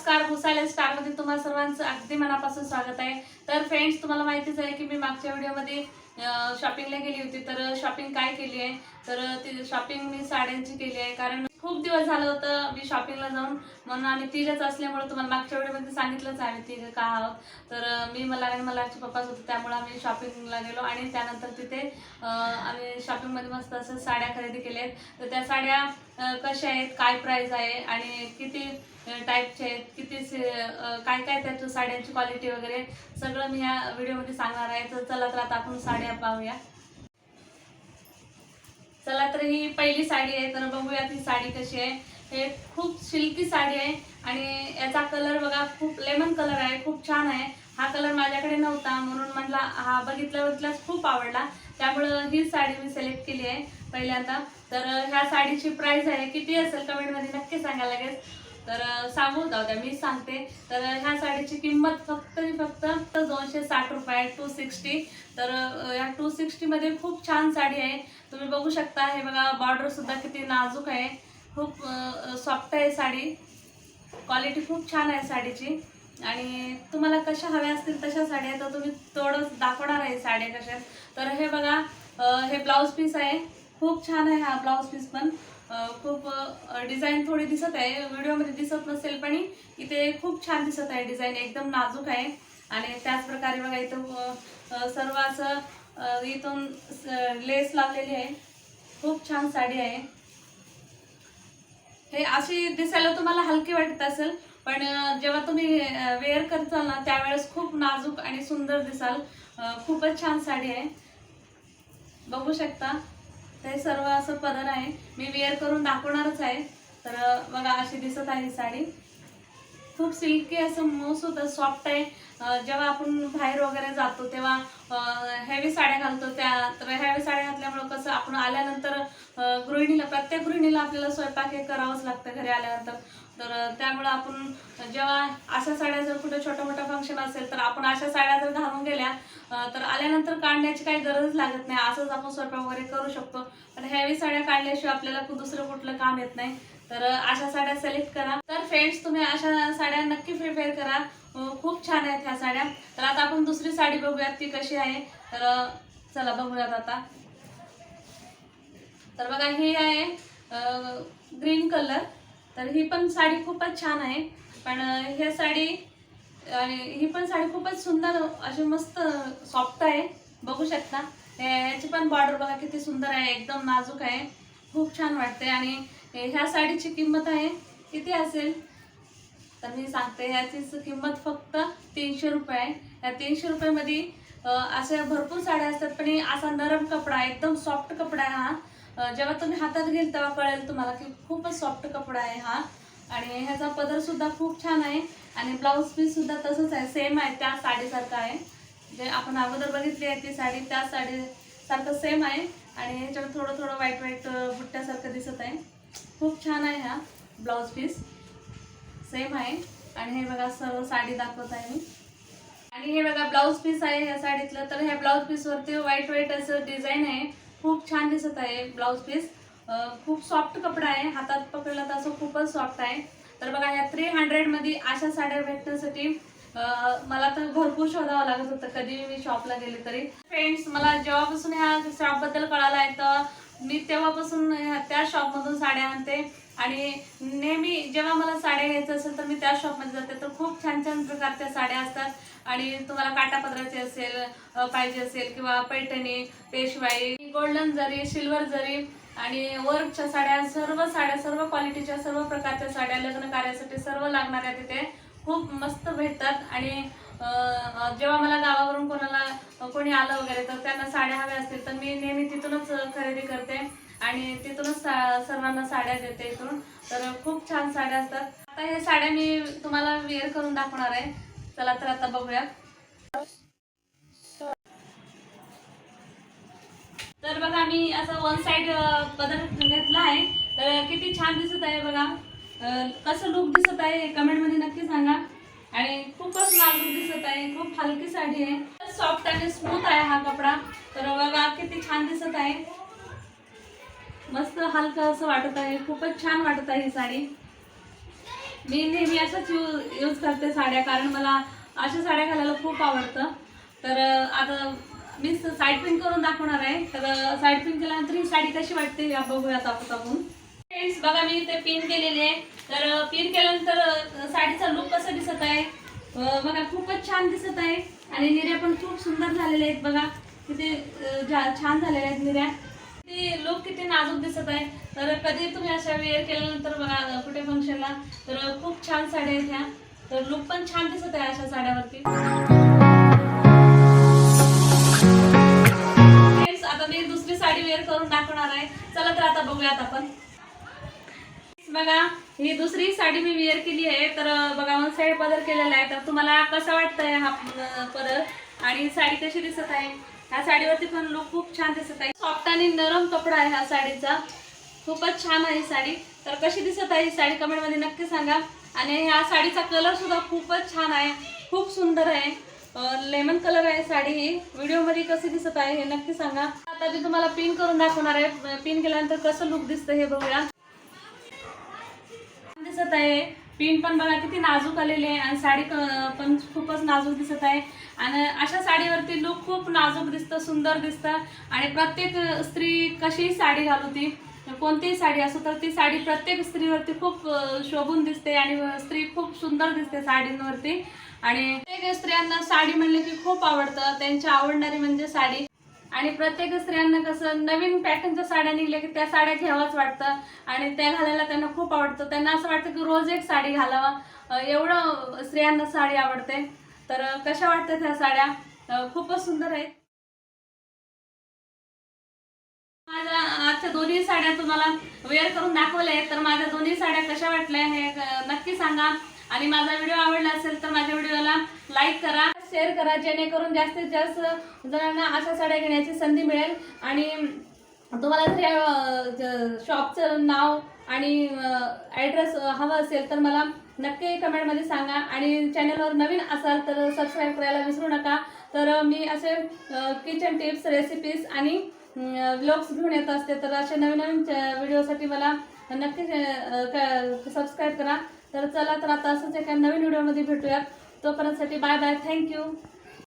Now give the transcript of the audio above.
नमस्कार भुसाले स्टारमध्ये तुम्हाला सर्वांचं अगदी मनापासून स्वागत आहे. तर फ्रेंड्स तुम्हाला माहितीच आहे की मी मागच्या व्हिडिओमध्ये शॉपिंगला गेली होती. तर शॉपिंग काय केली आहे? तर ती शॉपिंग मी साड्यांची केली आहे. कारण खूप दिवस झालं होतं मी शॉपिंगला जाऊन. म्हणून आम्ही तिघच असल्यामुळे तुम्हाला मागच्या वेळेमध्ये सांगितलंच आम्ही तिघं का आहोत. तर मी मला आणि मला पप्पाच होते त्यामुळे आम्ही शॉपिंगला गेलो आणि त्यानंतर तिथे आम्ही शॉपिंगमध्ये मस्त असं साड्या खरेदी केल्या आहेत. तर त्या साड्या कशा आहेत काय प्राईज आहे आणि किती टाईपचे आहेत किती से- काय काय त्याच्या साड्यांची क्वालिटी वगैरे सगळं मी या व्हिडिओमध्ये सांगणार आहे. तर चला तर आता आपण साड्या पाहूया. चला तर ही पहिली साडी आहे तर बघूया ती साडी कशी आहे. हे खूप सिल्की साडी आहे आणि याचा कलर बघा खूप लेमन कलर आहे खूप छान आहे. हा कलर माझ्याकडे नव्हता म्हणून म्हटला हा बघितल्या बघितल्याच खूप आवडला. त्यामुळं ही साडी मी सिलेक्ट केली आहे. पहिल्यांदा तर ह्या साडीची प्राईस आहे किती असेल कमेंटमध्ये नक्की सांगायला लागेल तर सांगू जाऊ द्या मी सांगते. तर ह्या साडीची किंमत फक्त आणि फक्त दोनशे साठ रुपये टू सिक्स्टी तर या टू सिक्स्टीमध्ये खूप छान साडी आहे. तुम्ही बघू शकता हे बघा बॉर्डरसुद्धा किती नाजूक आहे. खूप सॉफ्ट आहे साडी. क्वालिटी खूप छान आहे साडीची. आणि तुम्हाला कशा हव्या असतील तशा साड्या तर तुम्ही थोडं दाखवणार आहे साड्या कशा तर हे बघा हे ब्लाऊज पीस आहे. खूप छान आहे हा ब्लाऊज पीस पण. खूप डिझाईन थोडी दिसत आहे. व्हिडिओमध्ये दिसत नसेल पण इथे खूप छान दिसत आहे डिझाईन. एकदम नाजूक आहे. आणि त्याच प्रकारे बघा इथं सर्व असं इथून लेस लावलेली आहे. खूप छान साडी आहे. हे अशी दिसायला तुम्हाला हलकी वाटत असेल पण जेव्हा तुम्ही वेअर करताल ना त्यावेळेस खूप नाजूक आणि सुंदर दिसाल. खूपच छान साडी आहे. बघू शकता. ते सर्व असं पदर आहे. मी वेअर करून दाखवणारच आहे. तर बघा अशी दिसत आहे साडी. खूप सिल्की असं मस्त होतं सॉफ्ट आहे. जेव्हा आपण बाहेर वगैरे जातो तेव्हा हेवी साड्या घालतो. त्या तर हेवी साड्या घातल्यामुळं कसं आपण आल्यानंतर गृहिणीला प्रत्येक गृहिणीला आपल्याला स्वयंपाक हे करावंच लागतं घरी आल्यानंतर. तर त्यामुळं आपण जेव्हा अशा साड्या जर कुठे छोटं मोठं फंक्शन असेल तर आपण अशा साड्या जर घालून गेल्या तर आल्यानंतर काढण्याची काही गरज लागत नाही. असंच आपण स्वयंपाक वगैरे करू शकतो. पण हेवी साड्या काढल्याशिवाय आपल्याला दुसरं कुठलं काम येत नाही. तर अशा साड्या सिलेक्ट करा. तर फ्रेंड्स तुम्ही अशा साड्या नक्की प्रिपेअर करा. खूप छान आहेत ह्या साड्या. तर आता आपण दुसरी साडी बघूयात ती कशी आहे. तर चला बघूयात आता. तर बघा ही आहे ग्रीन कलर तर ही पण साडी खूपच छान आहे. पण ह्या साडी आणि ही पण साडी खूपच सुंदर अशी मस्त सॉफ्ट आहे. बघू शकता. हे- याची पण बॉर्डर बघा किती सुंदर आहे. एकदम नाजूक आहे. खूप छान वाटते. आणि ह्या साडीची किंमत आहे. किती असेल? तर मी सांगते ह्याचीच किंमत फक्त तीनशे रुपये आहे. या तीनशे रुपयामध्ये अशा भरपूर साड्या असतात. पण असा नरम कपडा एकदम सॉफ्ट कपडा आहे हा. जेव्हा तुम्ही हातात घेईल तेव्हा कळेल तुम्हाला की खूपच सॉफ्ट कपडा आहे हा. आणि ह्याचा पदर सुद्धा खूप छान आहे. आणि ब्लाऊज पीस सुद्धा तसंच आहे. सेम आहे त्या साडीसारखं आहे. जे आपण अगोदर बघितली आहे ती साडी त्या साडीसारखं सेम आहे. आणि ह्याच्यावर थोडं थोडं वाईट व्हाईट बुट्ट्यासारखं दिसत आहे. खूप छान आहे हा ब्लाऊज पीस सेम आहे. आणि हे बघा सर्व साडी दाखवत आहे मी. आणि हे बघा ब्लाऊज पीस आहे ह्या साडीतलं. तर ह्या ब्लाऊज पीसवरती व्हाईट व्हाईट असं डिझाईन आहे. खूप छान दिसत आहे ब्लाऊज पीस खूप सॉफ्ट कपडा आहे. हातात पकडला तर असं खूपच सॉफ्ट आहे. तर बघा ह्या थ्री हंड्रेडमध्ये अशा साड्या भेटण्यासाठी मला तर भरपूर शोधावं लागत होतं. कधी मी शॉपला गेले तरी. फ्रेंड्स मला जेव्हापासून ह्या शॉपबद्दल कळालं आहे तर मी तेव्हापासून त्या शॉपमधून साड्या आणते. आणि नेहमी जेव्हा मला साड्या घ्यायचं असेल तर मी त्या शॉपमध्ये जाते. तर खूप छान छान प्रकारच्या साड्या असतात. आणि तुम्हाला काटापदराची असेल पाहिजे असेल किंवा पैठणी पेशवाई गोल्डन जरी सिल्वर जरी आणि वर्कच्या साड्या सर्व साड्या सर्व क्वालिटीच्या सर्व प्रकारच्या साड्या लग्न कार्यासाठी सर्व लागणाऱ्या तिथे खूप मस्त भेटतात. आणि जेव्हा मला गावावरून कोणाला कोणी आलं वगैरे तर त्यांना साड्या हव्या असतील तर मी नेहमी तिथूनच खरेदी करते. आणि तिथूनच सा- सर्वांना साड्या देते इथून. तर खूप छान साड्या असतात. आता हे साड्या मी तुम्हाला वेअर करून दाखवणार आहे. चला तर आता बघूया तर बघा मी असं वन साइड पदार्थ घेतला आहे. तर किती छान दिसत आहे बघा. कसं लुक दिसत आहे कमेंटमध्ये नक्की सांगा. आणि खूपच नाजूक दिसत आहे खूप हलकी साडी आहे. सॉफ्ट आणि स्मूथ आहे हा कपडा. तर बघा किती छान दिसत आहे. मस्त हलकं असं वाटत आहे खूपच छान वाटत आहे ही साडी. मी नेहमी असंच यूज यूज करते साड्या कारण मला अशा साड्या घालायला खूप आवडतं. तर आता मी साईड पिन करून दाखवणार आहे. तर साईड पिन केल्यानंतर ही साडी कशी वाटते या बघूयात आपण फ्रेंड्स बघा मी ते पिन केलेले आहे. तर पिन केल्यानंतर साडीचा लुक कसा दिसत आहे? बघा खूपच छान दिसत आहे. आणि निर्या पण खूप सुंदर झालेल्या आहेत बघा. किती झा- छान झालेल्या आहेत निर्या किती लुक किती नाजूक दिसत आहे. तर कधी तुम्ही अशा वेअर केल्यानंतर बघा कुठे फंक्शनला तर खूप छान साड्या आहेत ह्या. तर लुक पण छान दिसत आहे अशा साड्यावरती. करून आहे. चला तर आता बघूयात आपण. बघा ही दुसरी साडी मी वेअर केली आहे. तर बघा वन साईड पदर केलेला आहे. तर तुम्हाला कसा वाटतंय हा परत? पदर आणि साडी कशी दिसत आहे? ह्या साडीवरती पण लुक खूप छान दिसत आहे. सॉफ्ट आणि नरम कपडा आहे ह्या साडीचा. खूपच छान आहे ही साडी. तर कशी दिसत आहे ही साडी कमेंटमध्ये नक्की सांगा. आणि ह्या साडीचा कलर सुद्धा खूपच छान आहे. खूप सुंदर आहे. लेमन कलर आहे साडी. ही व्हिडिओमध्ये कशी दिसत आहे हे नक्की सांगा. आता मी तुम्हाला पिन करून दाखवणार आहे. पिन केल्यानंतर कसं लुक दिसतं हे बघूया. दिसत आहे. पिन पण बघा किती नाजूक आलेली आहे आणि साडी पण खूपच नाजूक दिसत आहे. आणि अशा साडीवरती लुक खूप नाजूक दिसतं सुंदर दिसतं. आणि प्रत्येक स्त्री कशीही साडी घालू ती. कोणतीही साडी असो तर ती साडी प्रत्येक स्त्रीवरती खूप शोभून दिसते आणि स्त्री खूप सुंदर दिसते साडींवरती. आणि प्रत्येक स्त्रियांना साडी म्हणले की खूप आवडतं. त्यांची आवडणारी म्हणजे साडी. आणि प्रत्येक स्त्रियांना कसं नवीन पॅटर्नच्या साड्या निघल्या की त्या साड्या घ्यावाच वाटतं. आणि त्या घालायला त्यांना खूप आवडतं. त्यांना असं वाटतं की रोज एक साडी घालावं. एवढं स्त्रियांना साडी आवडते. तर कशा वाटतात ह्या साड्या? खूपच सुंदर आहेत. माझ्या मागच्या दोन्ही साड्या तुम्हाला वेअर करून दाखवल्या आहेत. तर माझ्या दोन्ही साड्या कशा वाटल्या हे नक्की सांगा. आणि माझा व्हिडिओ आवडला असेल तर माझ्या व्हिडिओला लाईक करा शेअर करा जेणेकरून जास्तीत जास्त जणांना अशा साड्या घेण्याची संधी मिळेल. आणि तुम्हाला जर या शॉपचं नाव आणि ॲड्रेस हवं असेल तर मला नक्की कमेंटमध्ये सांगा. आणि चॅनलवर नवीन असाल तर सबस्क्राईब करायला विसरू नका. तर मी असे किचन टिप्स रेसिपीज आणि ब्लॉग्स घेऊन येत असते. तर असे नवीन नवीन व्हिडिओसाठी मला नक्की सबस्क्राईब करा. तर चला तर आता असंच एका नवीन व्हिडिओमध्ये भेटूयात. तोपर्यंतसाठी बाय बाय थँक्यू